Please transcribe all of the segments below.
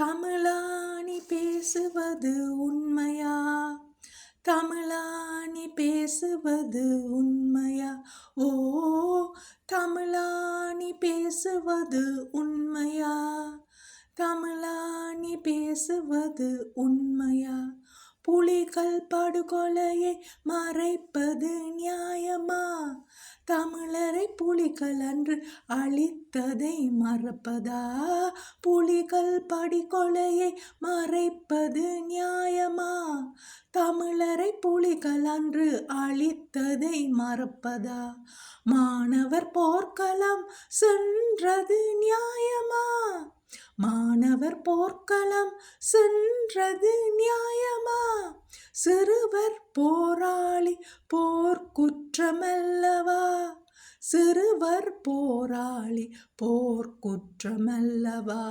தமிழாணி பேசுவது உண்மையா? தமிழாணி பேசுவது உண்மையா? ஓ தமிழாணி பேசுவது உண்மையா? தமிழாணி பேசுவது உண்மையா? புலிகள் படுகொலையை மறைப்பது நியாயமா? தமிழரை புலிகள் அன்று அழித்ததை மறப்பதா? புலிகள் படிகொலையை மறைப்பது நியாயமா? தமிழரை புலிகள் அன்று அழித்ததை மறப்பதா? மாணவர் போர்க்களம் சென்றது நியாயமா? மாணவர் போர்க்களம் சென்றது நியாயமா? சிறுவர் போராளி போர்க்குற்றமல்லவா? சிறுவர் போராளி போர்க்குற்றமல்லவா?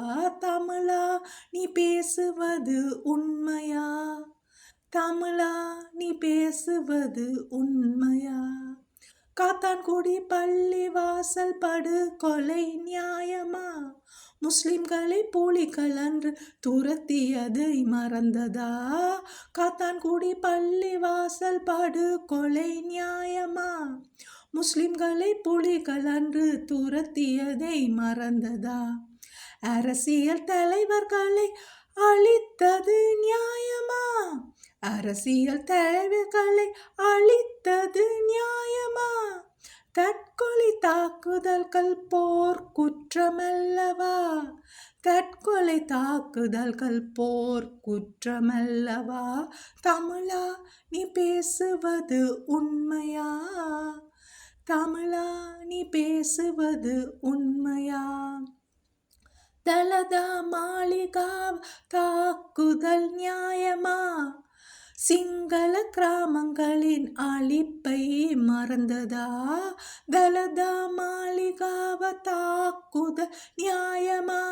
தமிழா நீ பேசுவது உண்மையா? தமிழா நீ பேசுவது உண்மையா? காத்தான்குடி பள்ளி வாசல் படுகொலை நியாயமா? முஸ்லிம்களை போலிகள் அன்று துரத்தியதை மறந்ததா? காத்தான்குடி பள்ளி வாசல் படுகொலை நியாயமா? முஸ்லிம்களை புலிகள் அன்று துரத்தியதை மறந்ததா? அரசியல் தலைவர்களை அழித்தது நியாயம். அரசியல் தேவைகளை அளித்தது நியாயமா? தற்கொலை தாக்குதல்கள் போர் குற்றமல்லவா? தற்கொலை தாக்குதல்கள் போர் குற்றமல்லவா? தமிழா நீ பேசுவது உண்மையா? தமிழா நீ பேசுவது உண்மையா? தலதா மாளிகா தாக்குதல் நியாயமா? சிங்கள கிராமங்களின் அழிப்பை மறந்ததா? தலதா மாளிகாவ தாக்குத நியாயமா?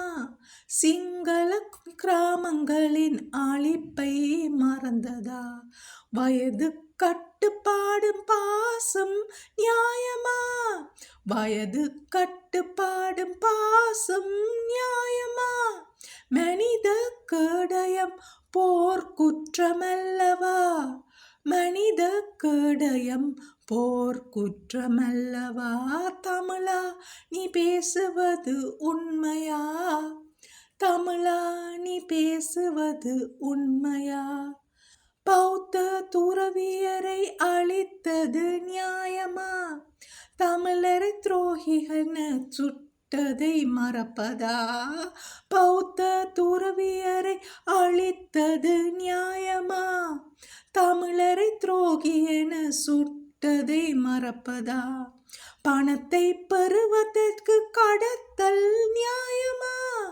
சிங்கள கிராமங்களின் அழிப்பை மறந்ததா? வயது கட்டுப்பாடும் பாசம் நியாயமா? வயது கட்டுப்பாடும் பாசம் நியாயமா? மனித கேடயம் போர் குற்றமல்லவா? மனித கேடயம் போர் குற்றமல்லவா? தமிழா நீ பேசுவது உண்மையா? தமிழா நீ பேசுவது உண்மையா? பௌத்த துறவியரை அழித்தது நியாயமா? தமிழரை துரோகிகன சுட்டதை மறப்பதா? அழித்தது நியாயமா? தமிழரை துரோகி என சுட்டதை மறப்பதா? பணத்தை பெறுவதற்கு கடத்தல் நியாயமா?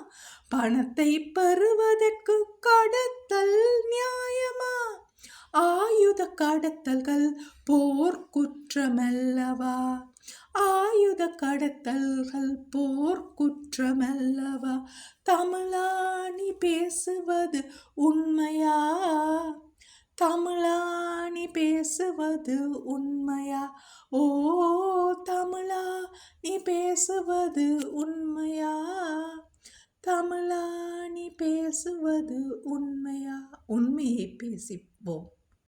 பணத்தை பெறுவதற்கு கடத்தல் நியாயமா? ஆயுத கடத்தல்கள் போர் குற்றமல்லவா? ஆயுத கடத்தல்கள் போர் குற்றமல்லவா? தமிழாணி பேசுவது உண்மையா? தமிழாணி பேசுவது உண்மையா? ஓ தமிழா நீ பேசுவது உண்மையா? தமிழா நீ பேசுவது உண்மையா? உண்மையை பேசிப்போம்.